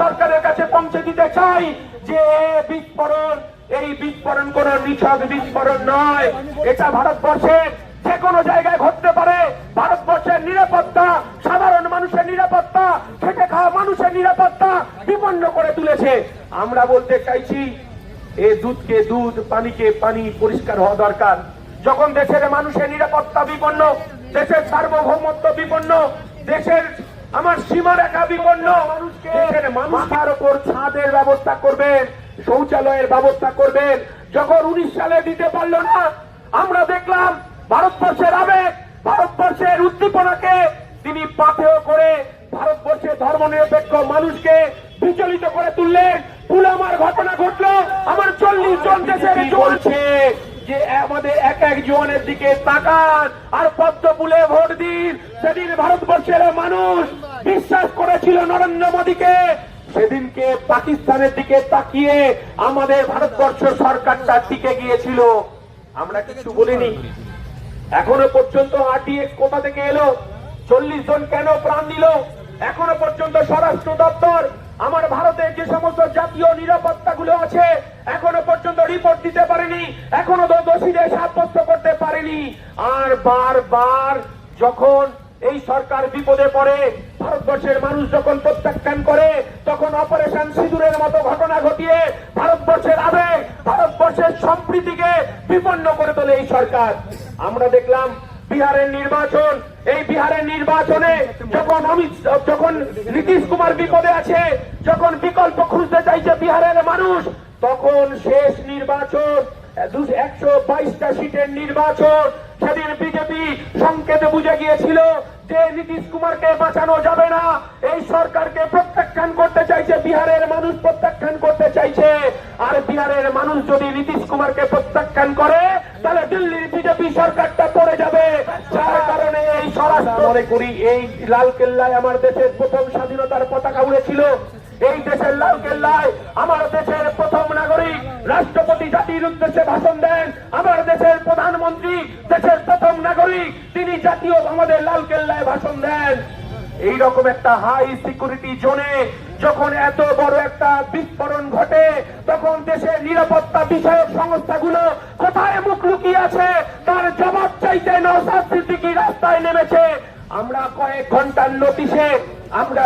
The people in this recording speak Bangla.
সরকারের কাছে পৌঁছে দিতে চাই যে বিস্ফোরণ, এই বিস্ফোরণ কোন নিছক বিস্ফোরণ নয়। এটা ভারতবর্ষের যে কোনো জায়গায় ঘটতে পারে। ভারতবর্ষের নিরাপত্তা, সাধারণ মানুষের নিরাপত্তা, খেটে খাওয়া মানুষের নিরাপত্তা বিপন্ন করে তুলেছে। আমরা বলতে চাইছি, এ দুধকে দুধ, পানিকে পানি পরিষ্কার হওয়া দরকার। যখন দেশের মানুষের নিরাপত্তা বিপন্ন, দেশের সার্বভৌমত্ব বিপন্ন, দেশের আমার সীমারেখা বিপন্ন। মানুষকে মানুষের ওপর ছাদের ব্যবস্থা করবেন শৌচালয়ের ব্যবস্থা করবেন। যখন উনিশ সালে দিতে পারল না আমরা দেখলাম ভারতবর্ষের আবেগ ভারতবর্ষের উদ্দীপনাকে তিনি পাথেয় করে ভারতবর্ষের ধর্মনিরপেক্ষ মানুষকে বিচলিত করে তুললেন। পুলামার ঘটনা ঘটলো আমার চল্লিশ জন দেশের চলছে যে আমাদের এক এক জনের দিকে তাকান আর পদ্ম ফুলে ভোট দিন। সেদিন ভারতবর্ষের মানুষ বিশ্বাস করেছিল নরেন্দ্র মোদীকে। সেদিনকে পাকিস্তানের দিকে তাকিয়ে আমাদের ভারতবর্ষ সরকারটা টিকে গিয়েছিল। আমরা কিছু বলিনি। এখনও পর্যন্ত আরটিএক্স কোথা থেকে এলো? চল্লিশ জন কেন প্রাণ দিল? এখনও পর্যন্ত স্বরাষ্ট্র দপ্তর, আমার ভারতের যে সমস্ত জাতীয় নিরাপত্তা গুলো আছে, এখনও রিপোর্ট দিতে পারেনি, এখনও তো দোষীদের সাব্যস্ত করতে পারেনি। আর বারবার যখন এই সরকার বিপদে পড়ে, ভারতবর্ষের মানুষ যখন প্রত্যাখ্যান করে, তখন অপারেশন সিঁদুরের মতো ঘটনা ঘটিয়ে ভারতবর্ষের আবেগ, ভারতবর্ষের সম্প্রীতিকে বিপন্ন করে তোলে এই সরকার। আমরা দেখলাম বিহারের নির্বাচন, এই বিহারের নির্বাচনে যখন অমিত যখন নীতিশ কুমার বিপদে আছে, যখন বিকল্প খুঁজতে চাইছে বিহারের মানুষ তখন শেষ নির্বাচন একশো বাইশটা সিটের নির্বাচন। সেদিন বিজেপি সংকেতে বুঝে গিয়েছিল যে নীতিশ কুমারকে বাঁচানো যাবে না। এই সরকারকে প্রত্যাখ্যান করতে চাইছে, বিহারের মানুষ প্রত্যাখ্যান করতে চাইছে। আর বিহারের মানুষ যদি নীতিশ কুমারকে প্রত্যাখ্যান করে, তাহলে দিল্লির বিজেপি সরকারটা পড়ে যাবে। যার কারণে এই স্বরাষ্ট্র মনে করি এই লাল কেল্লায় আমার দেশের প্রথম স্বাধীনতার পতাকা উড়েছিল। এই দেশের লাল কেল্লায় আমার দেশের জাতির উদ্দেশ্যে ভাষণ দেন। আমার দেশের প্রধানমন্ত্রী, দেশের প্রথম নাগরিক, তিনি জাতীয় আমাদের লাল কেল্লায় ভাষণ দেন। এইরকম একটা হাই সিকিউরিটি জোনে যখন এত বড় একটা বিস্ফোরণ ঘটে, তখন দেশের নিরাপত্তা বিষয়ক সংস্থাগুলো কোথায় মুখ লুকিয়ে আছে, তার জবাব চাইতে নওসাদ সিদ্দিকী রাস্তায় নেমেছে। আমরা কয়েক ঘণ্টার নোটিশে আমরা